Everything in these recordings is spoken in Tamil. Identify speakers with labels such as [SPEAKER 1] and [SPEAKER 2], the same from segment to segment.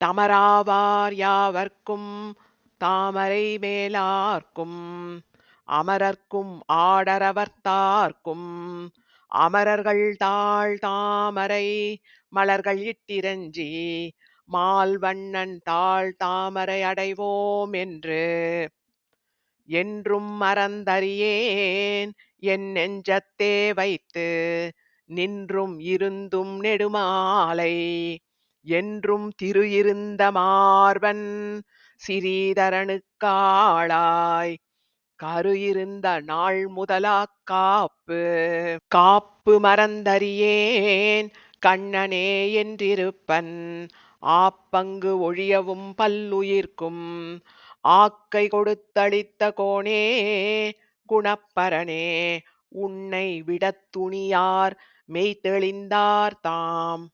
[SPEAKER 1] தமராவார் யாவர்க்கும் தாமரை மேலார்க்கும் அமரர்க்கும் ஆடரவர்த்தார்க்கும் அமரர்கள் தாழ் தாமரை மலர்கள் இட்டிரஞ்சி மால்வண்ணன் தாழ் தாமரை அடைவோம் என்று. என்றும் மறந்தறியேன் என் நெஞ்சத்தே வைத்து நின்றும் இருந்தும் நெடுமாலை. என்றும் திருயிருந்த மார்பன் சிறீதரனுக்காளாய். கருயிருந்த நாள் முதலாக் காப்பு காப்பு மறந்தறியேன். கண்ணனே என்றிருப்பன் ஆப்பங்கு ஒழியவும் பல்லுயிர்க்கும். ஆக்கை கொடுத்தளித்த கோணே குணப்பரனே உன்னை விடத் துணியார் மெய்தெளிந்தார் தாம்.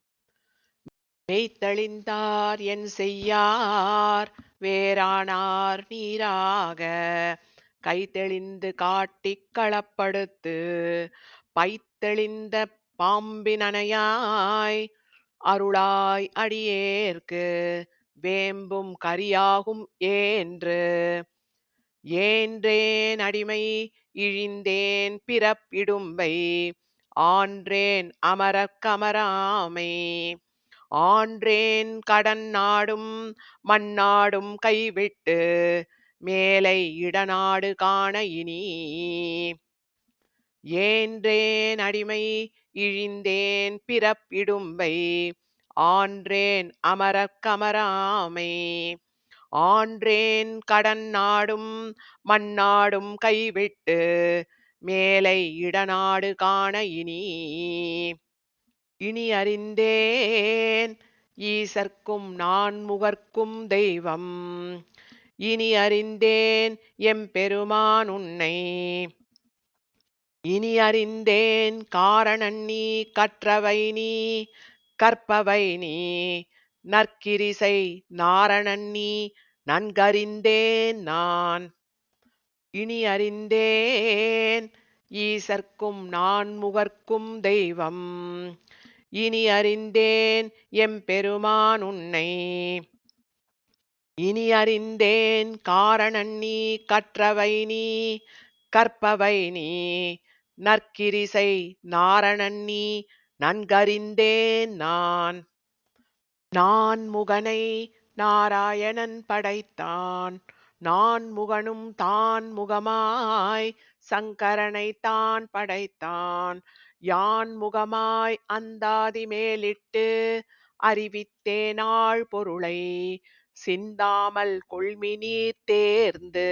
[SPEAKER 1] மெய்த்தளிந்தார் என் செய்யார் வேறானார் நீராக. கைத்தெளிந்து காட்டிக் களப்படுத்து பைத்தெளிந்த பாம்பினனையாய் அருளாய் அடியேற்கு. வேம்பும் கரியாகும் ஏன்று ஏன்றேன் அடிமை இழிந்தேன் பிறப்பிடும்பை ஆன்றேன் அமரக்கமராமை ஆன்றேன் கடன் நாடும் மண்ணாடும் கைவிட்டு மேலை இடநாடு காண இனி. ஏன்றேன் அடிமை இழிந்தேன் பிறப்பிடும்பை ஆன்றேன் அமரக்கமராமை ஆன்றேன் கடன் நாடும் மண்ணாடும் கைவிட்டு மேலை இடநாடு காண இனி. இனி அறிந்தேன். ஈசர்க்கும் நான் முகர்க்கும் தெய்வம். இனி அறிந்தேன் எம்பெருமான் உன்னை. இனி அறிந்தேன் காரணன் நீ கற்றவை நீ கற்பவை நீ. நற்கிரிசை நாரணன் நீ நன்கறிந்தேன் நான். இனி அறிந்தேன் ஈசர்க்கும் நான் முகர்க்கும் தெய்வம். இனி அறிந்தேன் எம்பெருமான் உன்னை. இனி அறிந்தேன் காரணன் நீ கற்றவை நீ கற்பவை நீ. நற்கிரிசை நாரணன் நீ நன்கறிந்தேன் நான். நான் முகனை நாராயணன் படைத்தான். நான் முகனும் தான் முகமாய் சங்கரனை தான் படைத்தான். யான் முகமாய் அந்தாதி மேலிட்டு அறிவித்தேனாள் பொருளை சிந்தாமல் கொள்மினீர் தேர்ந்து